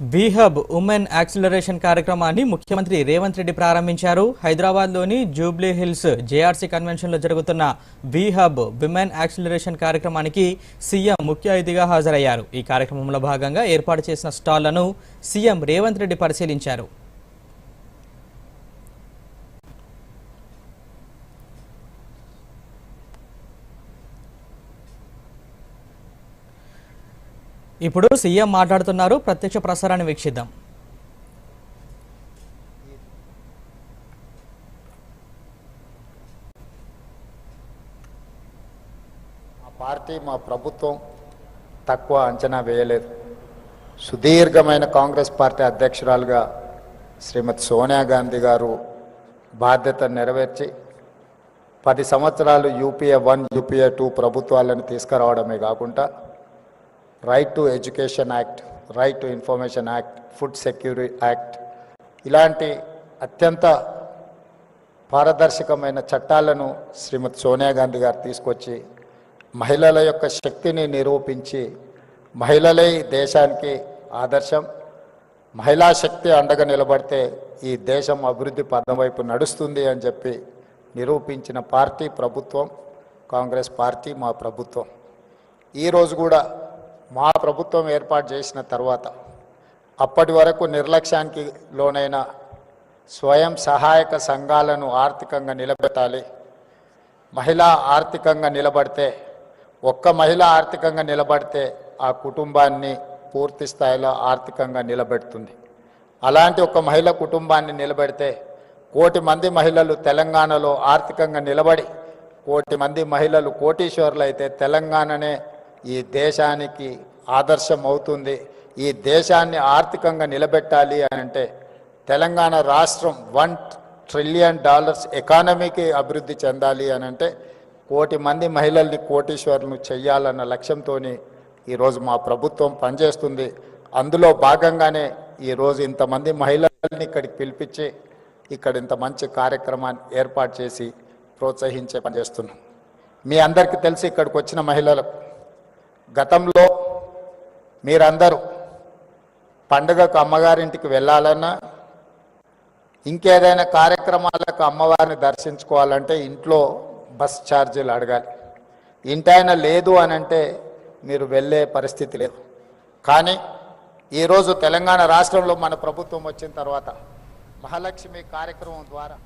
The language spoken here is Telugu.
బీహబ్ ఉమెన్ యాక్సిలరేషన్ కార్యక్రమాన్ని ముఖ్యమంత్రి రేవంత్ రెడ్డి ప్రారంభించారు. హైదరాబాద్లోని జూబ్లీ హిల్స్ జేఆర్సీ కన్వెన్షన్లో జరుగుతున్న బీహబ్ విమెన్ యాక్సిలరేషన్ కార్యక్రమానికి సీఎం ముఖ్య అతిథిగా హాజరయ్యారు. ఈ కార్యక్రమంలో భాగంగా ఏర్పాటు చేసిన స్టాళ్ళను సీఎం రేవంత్ రెడ్డి పరిశీలించారు. ఇప్పుడు సీఎం మాట్లాడుతున్నారు. ప్రత్యక్ష ప్రసారాన్ని వీక్షిద్దాం. మా పార్టీ మా ప్రభుత్వం తక్కువ అంచనా వేయలేదు. సుదీర్ఘమైన కాంగ్రెస్ పార్టీ అధ్యక్షురాలుగా శ్రీమతి సోనియా గాంధీ గారు బాధ్యత నెరవేర్చి పది సంవత్సరాలు యూపీఏ వన్ యూపీఏ టూ ప్రభుత్వాలను తీసుకురావడమే కాకుండా right to education act right to information act food security act ఇలాంటి అత్యంత పారదర్శకమైన చట్టాలను శ్రీమతి సోనియా గాంధీ గారు తీసుకొచ్చి మహిళల యొక్క శక్తిని నిరూపించి మహిళలే దేశానికి ఆదర్శం మహిళా శక్తి అండగా నిలబడితే ఈ దేశం అభివృద్ధి పదం వైపు నడుస్తుంది అని చెప్పి నిరూపించిన పార్టీ ప్రభుత్వం కాంగ్రెస్ పార్టీ మా ప్రభుత్వం. ఈరోజు కూడా మా ప్రభుత్వం ఏర్పాటు చేసిన తర్వాత అప్పటి వరకు నిర్లక్ష్యానికి లోనైన స్వయం సహాయక సంఘాలను ఆర్థికంగా నిలబెట్టాలి. మహిళ ఆర్థికంగా నిలబడితే ఒక్క మహిళ ఆర్థికంగా నిలబడితే ఆ కుటుంబాన్ని పూర్తి స్థాయిలో ఆర్థికంగా నిలబెడుతుంది. అలాంటి ఒక మహిళ కుటుంబాన్ని నిలబెడితే కోటి మంది మహిళలు తెలంగాణలో ఆర్థికంగా నిలబడి కోటి మంది మహిళలు కోటీశ్వరులు అయితే తెలంగాణనే ఈ దేశానికి ఆదర్శం అవుతుంది ఈ దేశాన్ని ఆర్థికంగా నిలబెట్టాలి అని అంటే తెలంగాణ రాష్ట్రం వన్ ట్రిలియన్ డాలర్స్ ఎకానమీకి అభివృద్ధి చెందాలి అని అంటే కోటి మంది మహిళల్ని కోటీశ్వరులను చెయ్యాలన్న లక్ష్యంతో ఈరోజు మా ప్రభుత్వం పనిచేస్తుంది. అందులో భాగంగానే ఈరోజు ఇంతమంది మహిళల్ని ఇక్కడికి పిలిపించి ఇక్కడ ఇంత మంచి కార్యక్రమాన్ని ఏర్పాటు చేసి ప్రోత్సహించే పనిచేస్తున్నాం మీ అందరికీ తెలిసి ఇక్కడికి వచ్చిన మహిళలకు గతంలో మీరందరూ పండుగకు అమ్మగారింటికి వెళ్ళాలన్నా ఇంకేదైనా కార్యక్రమాలకు అమ్మవారిని దర్శించుకోవాలంటే ఇంట్లో బస్ ఛార్జీలు అడగాలి. ఇంటైనా లేదు అని అంటే మీరు వెళ్ళే పరిస్థితి లేదు. కానీ ఈరోజు తెలంగాణ రాష్ట్రంలో మన ప్రభుత్వం వచ్చిన తర్వాత మహాలక్ష్మి కార్యక్రమం ద్వారా